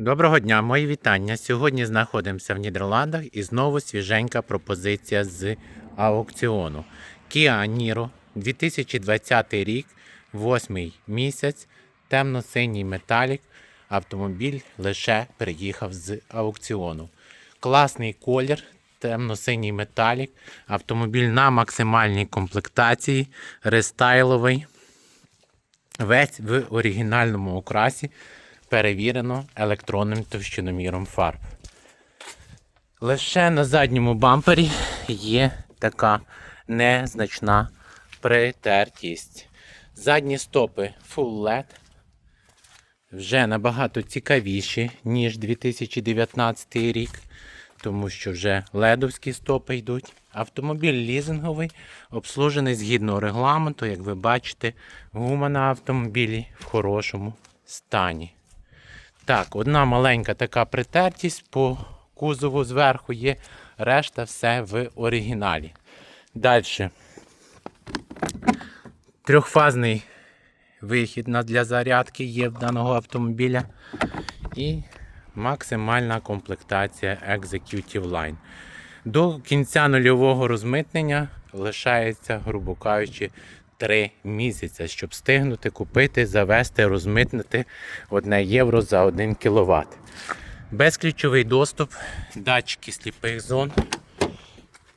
Доброго дня, мої вітання. Сьогодні знаходимося в Нідерландах і знову свіженька пропозиція з аукціону. Kia Niro 2020 рік, 8 місяць, темно-синій металік. Автомобіль лише приїхав з аукціону. Класний колір, темно-синій металік. Автомобіль на максимальній комплектації, рестайловий. Весь в оригінальному окрасі перевірено електронним товщиноміром фарб. Лише на задньому бампері є така незначна притертість. Задні стопи Full LED вже набагато цікавіші, ніж 2019 рік, тому що вже ледовські стопи йдуть. Автомобіль лізинговий, обслужений згідно регламенту, як ви бачите, гума на автомобілі в хорошому стані. Так, одна маленька така притертість по кузову зверху є, решта все в оригіналі. Далі. Трьохфазний вихід для зарядки є в даного автомобіля. І максимальна комплектація Executive Line. До кінця нульового розмитнення лишається, грубо кажучи, 3 місяці, щоб встигнути купити, завести, розмитнити 1 євро за 1 кВт. Безключовий доступ, датчики сліпих зон.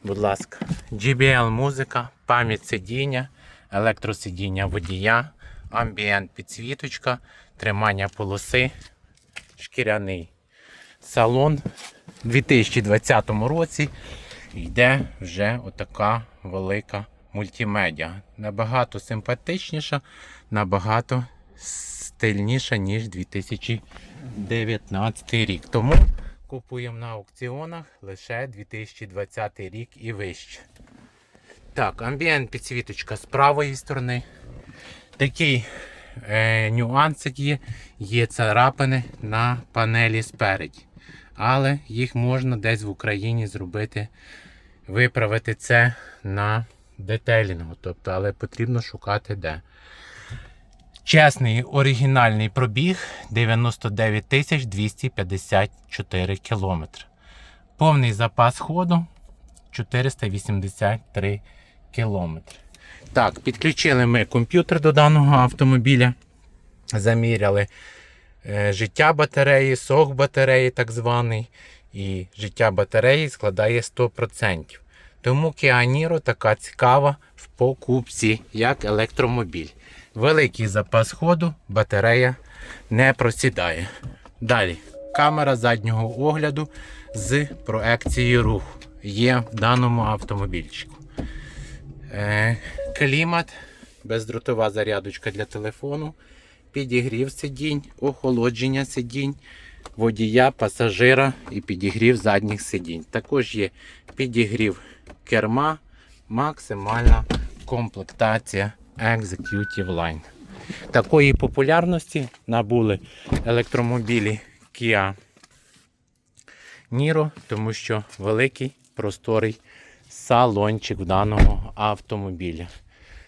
Будь ласка, GBL музика, пам'ять сидіння, електросидіння водія, амбієнт підсвіточка, тримання полоси, шкіряний салон. У 2020 році йде вже отака велика мультимедіа. Набагато симпатичніша, набагато стильніша, ніж 2019 рік. Тому купуємо на аукціонах лише 2020 рік і вище. Так, амбієнт підсвіточка з правої сторони. Такий е, нюансик є, є царапини на панелі спереді. Але їх можна десь в Україні зробити, виправити це на детейлінгу. Тобто, але потрібно шукати де. Чесний оригінальний пробіг 99 тисяч 254 км. Повний запас ходу 483 км. Так, підключили ми комп'ютер до даного автомобіля. Заміряли е, життя батареї, сок батареї, так званий. І життя батареї складає 100%. Тому Niro така цікава в покупці, як електромобіль. Великий запас ходу, батарея не просідає. Далі, камера заднього огляду з проекцією руху є в даному автомобільчику. Е, клімат, бездротова зарядочка для телефону, підігрів сидінь, охолодження сидінь, водія, пасажира і підігрів задніх сидінь. Також є підігрів керма, максимальна комплектація Executive Line. Такої популярності набули електромобілі Kia Niro, тому що великий просторий салончик в даного автомобіля.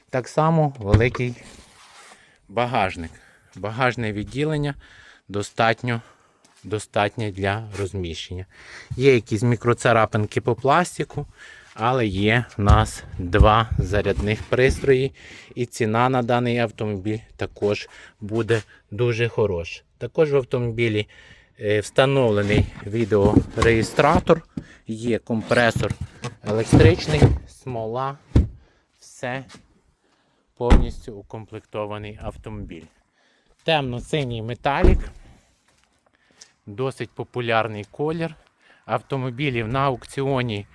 Так само великий багажник. Багажне відділення достатньо, достатнє для розміщення. Є якісь мікроцарапинки по пластику, але є в нас два зарядних пристрої, і ціна на даний автомобіль також буде дуже хороша. Також в автомобілі е, встановлений відеореєстратор, є компресор електричний, смола, все повністю укомплектований автомобіль. Темно-синій металік, досить популярний колір. Автомобілів на аукціоні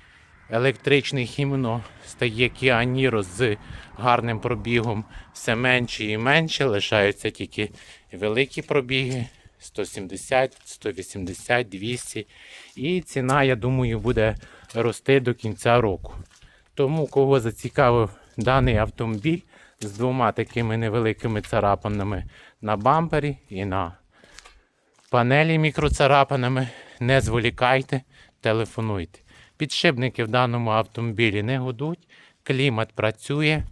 електричних іменно стає Niro з гарним пробігом все менше і менше. Лишаються тільки великі пробіги 170, 180, 200. І ціна, я думаю, буде рости до кінця року. Тому, кого зацікавив даний автомобіль з двома такими невеликими царапинами на бампері і на панелі мікроцарапинами, не зволікайте, телефонуйте. Підшипники в даному автомобілі не гудуть, клімат працює,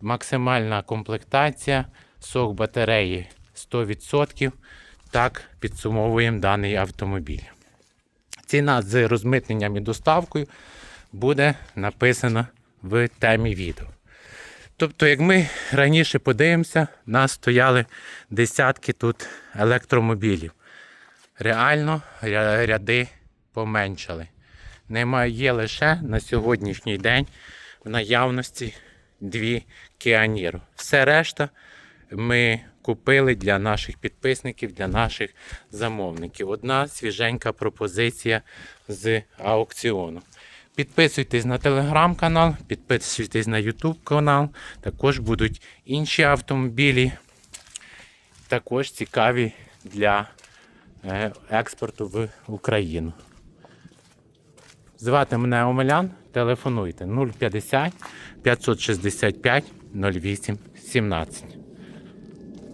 максимальна комплектація, сок батареї 100%. так підсумовуємо даний автомобіль. Ціна з розмитненням і доставкою буде написана в темі відео. Тобто, як ми раніше подивимося, у нас стояли десятки тут електромобілів. Реально ряди поменшали. Немає є лише на сьогоднішній день в наявності дві Niro. Все решта ми купили для наших підписників, для наших замовників. Одна свіженька пропозиція з аукціону. Підписуйтесь на телеграм-канал, підписуйтесь на YouTube канал. Також будуть інші автомобілі, також цікаві для е, експорту в Україну. Звати мене Омелян, телефонуйте 050 565 08 17.